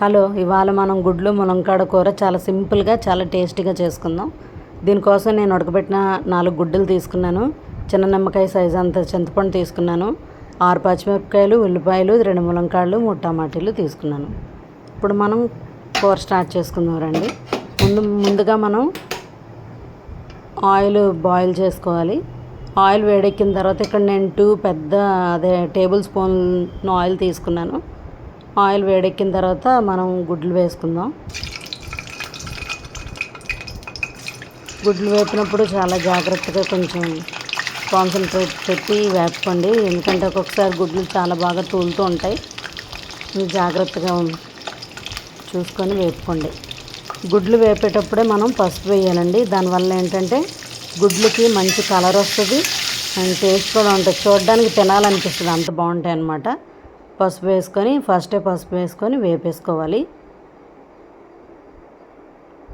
Hello ఇవాళ మనం గుడ్లు ములంకాడ కూర చాలా సింపుల్గా చాలా టేస్టీగా చేసుకుందాం. దీనికోసం నేను ఉడకబెట్టిన నాలుగు గుడ్డలు తీసుకున్నాను. చిన్న నిమ్మకాయ సైజు అంత చింతపండు తీసుకున్నాను. ఆరు పచ్చిమిరపకాయలు ఉల్లిపాయలు రెండు ములంకాడలు మూడు టమాటీలు తీసుకున్నాను. ఇప్పుడు మనం కూర స్టార్ట్ చేసుకుందాం రండి. ముందు ముందుగా మనం ఆయిల్ బాయిల్ చేసుకోవాలి. ఆయిల్ వేడెక్కిన తర్వాత ఇక్కడ నేను టూ పెద్ద అదే టేబుల్ స్పూన్ ఆయిల్ తీసుకున్నాను. ఆయిల్ వేడెక్కిన తర్వాత మనం గుడ్లు వేసుకుందాం. గుడ్లు వేపినప్పుడు చాలా జాగ్రత్తగా కొంచెం కాన్సన్ట్రేట్ పెట్టి వేపుకోండి. ఎందుకంటే ఒక్కొక్కసారి గుడ్లు చాలా బాగా తూలుతూ ఉంటాయి. మీరు జాగ్రత్తగా చూసుకొని వేపుకోండి. గుడ్లు వేపేటప్పుడే మనం పసుపు వేయాలండి. దానివల్ల ఏంటంటే గుడ్లకి మంచి కలర్ వస్తుంది. అండ్ టేస్ట్ కూడా ఉంటుంది. చూడడానికి తినాలనిపిస్తుంది. అంత బాగుంటాయి అన్నమాట. పసుపు వేసుకొని ఫస్టే పసుపు వేసుకొని వేపేసుకోవాలి.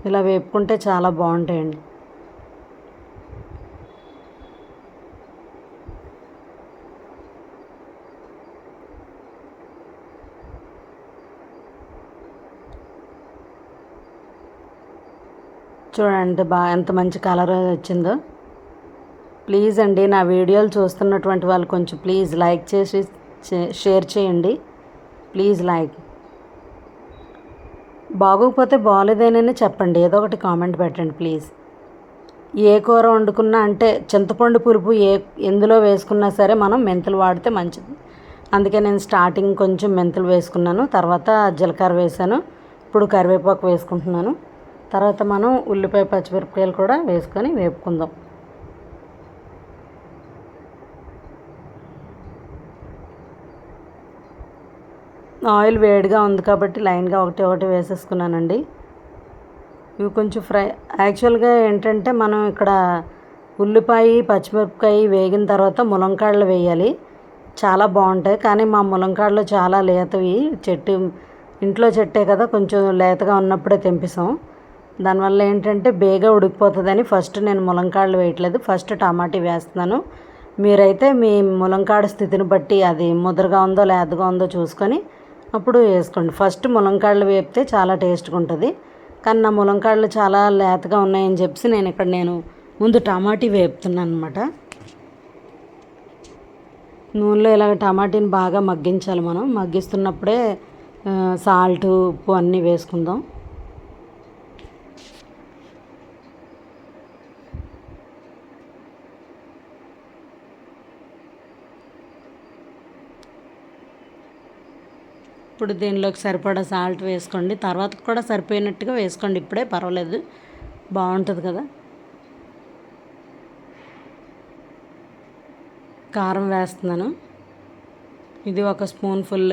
ఇలా వేపుకుంటే చాలా బాగుంటాయండి. చూడండి బాగా ఎంత మంచి కలర్ వచ్చిందో. ప్లీజ్ అండి నా వీడియోలు చూస్తున్నటువంటి వాళ్ళు కొంచెం ప్లీజ్ లైక్ చేసి షేర్ చేయండి. Please like. బాగోకపోతే బాగోలేదేనని చెప్పండి. ఏదో ఒకటి కామెంట్ పెట్టండి ప్లీజ్. ఏ కూర వండుకున్నా అంటే చింతపండు పులుపు ఏ ఎందులో వేసుకున్నా సరే మనం మెంతులు వాడితే మంచిది. అందుకే నేను స్టార్టింగ్ కొంచెం మెంతులు వేసుకున్నాను తర్వాత జీలకర్ర వేసాను ఇప్పుడు కరివేపాకు వేసుకుంటున్నాను. తర్వాత మనం ఉల్లిపాయ పచ్చిమిరపకాయలు కూడా వేసుకొని వేపుకుందాం. ఆయిల్ వేడిగా ఉంది కాబట్టి లైన్గా ఒకటి ఒకటి వేసేసుకున్నానండి. ఇవి కొంచెం ఫ్రై. యాక్చువల్గా ఏంటంటే మనం ఇక్కడ ఉల్లిపాయ పచ్చిమిరపకాయ వేగిన తర్వాత ములంకాడలు వేయాలి. చాలా బాగుంటాయి. కానీ మా ములంకాడలు చాలా లేతవి. చెట్టు ఇంట్లో చెట్టే కదా కొంచెం లేతగా ఉన్నప్పుడే తెంపిస్తాం దానివల్ల ఏంటంటే బేగా ఉడికిపోతుందని ఫస్ట్ నేను ములంకాడలు వేయట్లేదు. ఫస్ట్ టమాటీ వేస్తున్నాను. మీరైతే మీ ములంకాడ స్థితిని బట్టి అది ముదురుగా ఉందో లేతగా ఉందో చూసుకొని అప్పుడు వేసుకోండి. ఫస్ట్ ములంకాడలు వేపితే చాలా టేస్ట్గా ఉంటుంది కానీ నా ములంకాడలు చాలా లేతగా ఉన్నాయని చెప్పి నేను ఇక్కడ నేను ముందు టమాటీ వేపుతున్నాను అనమాట నూనెలో ఇలాగ టమాటీని బాగా మగ్గించాలి మనం. మగ్గిస్తున్నప్పుడే సాల్ట్ ఉప్పు అన్నీ వేసుకుందాం. ఇప్పుడు దీనిలోకి సరిపడా సాల్ట్ వేసుకోండి. తర్వాత కూడా సరిపోయినట్టుగా వేసుకోండి. ఇప్పుడే పర్వాలేదు. బాగుంటుంది కదా. కారం వేస్తున్నాను. ఇది ఒక స్పూన్ ఫుల్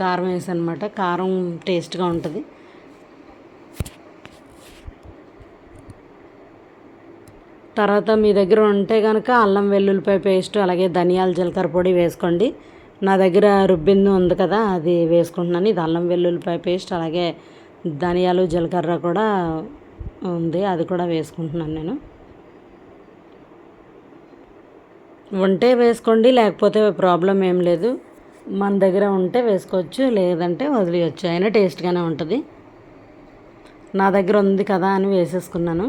కారం వేసనమాట. అనమాట కారం టేస్ట్గా ఉంటుంది. తర్వాత మీ దగ్గర ఉంటే కనుక అల్లం వెల్లుల్లిపాయ పేస్ట్ అలాగే ధనియాల జీలకర్ర పొడి వేసుకోండి. నా దగ్గర రుబ్బింది ఉంది కదా అది వేసుకుంటున్నాను. ఇది అల్లం వెల్లుల్లిపాయ పేస్ట్ అలాగే ధనియాలు జీలకర్ర కూడా ఉంది అది కూడా వేసుకుంటున్నాను నేను. ఉంటే వేసుకోండి లేకపోతే ప్రాబ్లం ఏం లేదు. మన దగ్గర ఉంటే వేసుకోవచ్చు లేదంటే వదిలేయచ్చు అయినా టేస్ట్గానే ఉంటుంది. నా దగ్గర ఉంది కదా అని వేసేసుకున్నాను.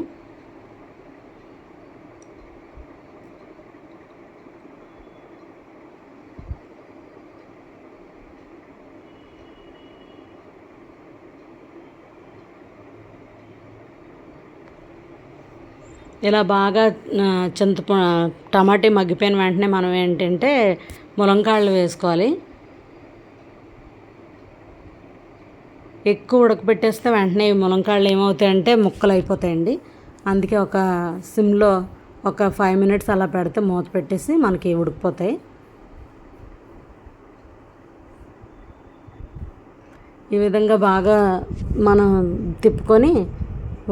ఇలా బాగా చింతప టమాటే మగ్గిపోయిన వెంటనే మనం ఏంటంటే ములంకాళ్ళు వేసుకోవాలి. ఎక్కువ ఉడకబెట్టేస్తే వెంటనే ములంకాళ్ళు ఏమవుతాయంటే ముక్కలు అయిపోతాయండి. అందుకే ఒక సిమ్లో ఒక ఫైవ్ మినిట్స్ అలా పెడితే మూత పెట్టేసి మనకి ఉడికిపోతాయి. ఈ విధంగా బాగా మనం తిప్పుకొని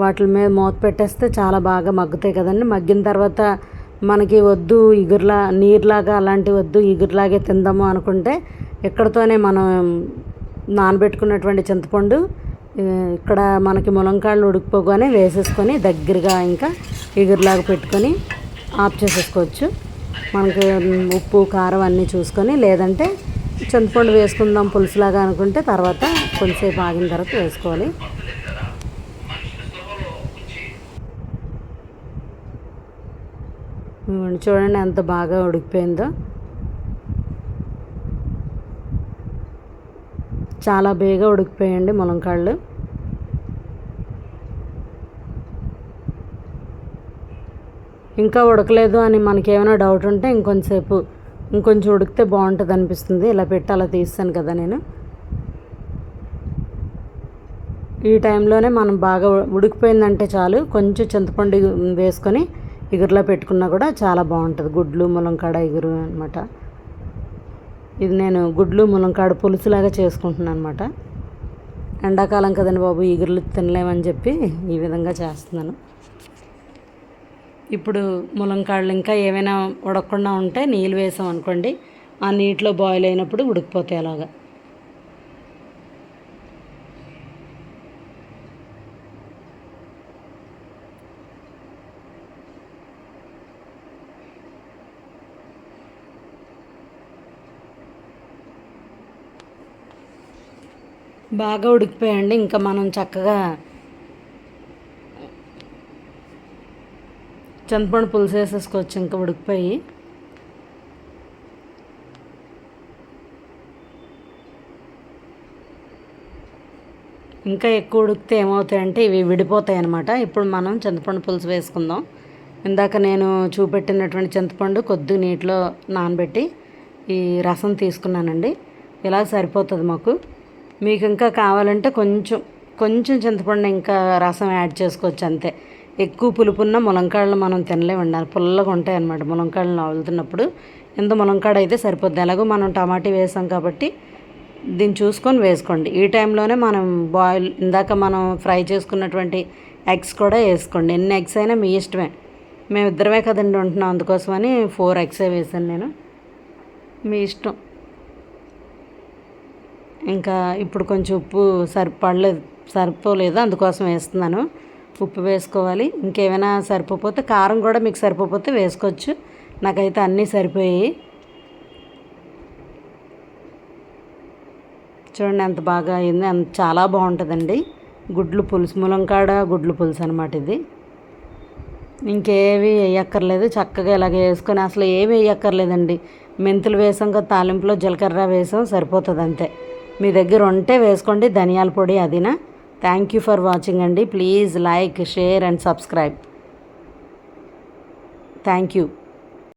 వాటి మీద మూత పెట్టేస్తే చాలా బాగా మగ్గుతాయి కదండి. మగ్గిన తర్వాత మనకి వద్దు ఇగురులా నీరులాగా అలాంటి వద్దు ఇగురులాగే తిందాము అనుకుంటే ఇక్కడతోనే మనం నానబెట్టుకున్నటువంటి చింతపండు ఇక్కడ మనకి ములంకాళ్ళు ఉడికిపోగానే వేసేసుకొని దగ్గరగా ఇంకా ఇగురులాగా పెట్టుకొని ఆఫ్ చేసేసుకోవచ్చు. మనకి ఉప్పు కారం అన్నీ చూసుకొని లేదంటే చింతపండు వేసుకుందాం పులుసులాగా అనుకుంటే తర్వాత కొంచెంసేపు ఆగిన తర్వాత వేసుకోవాలి. చూడండి ఎంత బాగా ఉడికిపోయిందో. చాలా బేగా ఉడికిపోయండి ములంకాళ్ళు. ఇంకా ఉడకలేదు అని మనకేమైనా డౌట్ ఉంటే ఇంకొంచెంసేపు ఇంకొంచెం ఉడికితే బాగుంటుంది అనిపిస్తుంది. ఇలా పెట్టి అలా తీస్తాను కదా నేను. ఈ టైంలోనే మనం బాగా ఉడికిపోయిందంటే చాలు. కొంచెం చింతపండు వేసుకొని ఇగురులో పెట్టుకున్నా కూడా చాలా బాగుంటుంది. గుడ్లు ములంకాడ ఇగురు అనమాట ఇది నేను గుడ్లు ములంకాడ పులుసులాగా చేసుకుంటున్నాను అనమాట ఎండాకాలం కదండి బాబు ఇగురులు తినలేమని చెప్పి ఈ విధంగా చేస్తున్నాను. ఇప్పుడు ములంకాళ్ళు ఇంకా ఏమైనా ఉడకకుండా ఉంటే నీళ్ళు వేసాం అనుకోండి ఆ నీటిలో బాయిల్ అయినప్పుడు ఉడికిపోతాయి అలాగా. బాగా ఉడికిపోయండి. ఇంకా మనం చక్కగా చింతపండు పులుసు వేసేసుకోవచ్చు. ఇంకా ఉడికిపోయి. ఇంకా ఎక్కువ ఉడికితే ఏమవుతాయంటే ఇవి విడిపోతాయి అన్నమాట. ఇప్పుడు మనం చింతపండు పులుసు వేసుకుందాం. ఇందాక నేను చూపెట్టినటువంటి చింతపండు కొద్ది నీటిలో నానబెట్టి ఈ రసం తీసుకున్నానండి. ఇలా సరిపోతుంది మాకు. మీకు ఇంకా కావాలంటే కొంచెం కొంచెం చింతపండు ఇంకా రసం యాడ్ చేసుకోవచ్చు అంతే. ఎక్కువ పులుపున్న ములంకాడలు మనం తినలేమండి పుల్లగా ఉంటాయి అన్నమాట ములంకాడలు నవ్వులుతున్నప్పుడు ఎంత ములంకాడ అయితే సరిపోద్ది. ఎలాగో మనం టమాటీ వేసాం కాబట్టి దీన్ని చూసుకొని వేసుకోండి. ఈ టైంలోనే మనం బాయిల్ ఇందాక మనం ఫ్రై చేసుకున్నటువంటి ఎగ్స్ కూడా వేసుకోండి. ఎన్ని ఎగ్స్ అయినా మీ ఇష్టమే. మేము ఇద్దరమే కదండి ఉంటున్నాం. అందుకోసమని ఫోర్ ఎగ్సే వేసాను నేను. మీ ఇష్టం. ఇంకా ఇప్పుడు కొంచెం ఉప్పు సరిపడలేదు సరిపోలేదు అందుకోసం వేస్తున్నాను. ఉప్పు వేసుకోవాలి. ఇంకేమైనా సరిపోతే కారం కూడా మీకు సరిపోతే వేసుకోవచ్చు. నాకైతే అన్నీ సరిపోయాయి. చూడండి ఎంత బాగా అయింది. అంత చాలా బాగుంటుందండి. గుడ్లు పులుసు ములంకాడ గుడ్లు పులుసు అనమాట ఇది. ఇంకేవి వేయక్కర్లేదు. చక్కగా ఇలాగ వేసుకొని అసలు ఏమి వేయక్కర్లేదండి. మెంతులు వేసాం కదా తాలింపులో జీలకర్ర వేసాం సరిపోతుంది అంతే మీ దగ్గర ఉంటే వేసుకోండి. ధనియాల పొడి అదినా. థ్యాంక్ యూ ఫర్ వాచింగ్ అండి. Please like share and subscribe thank you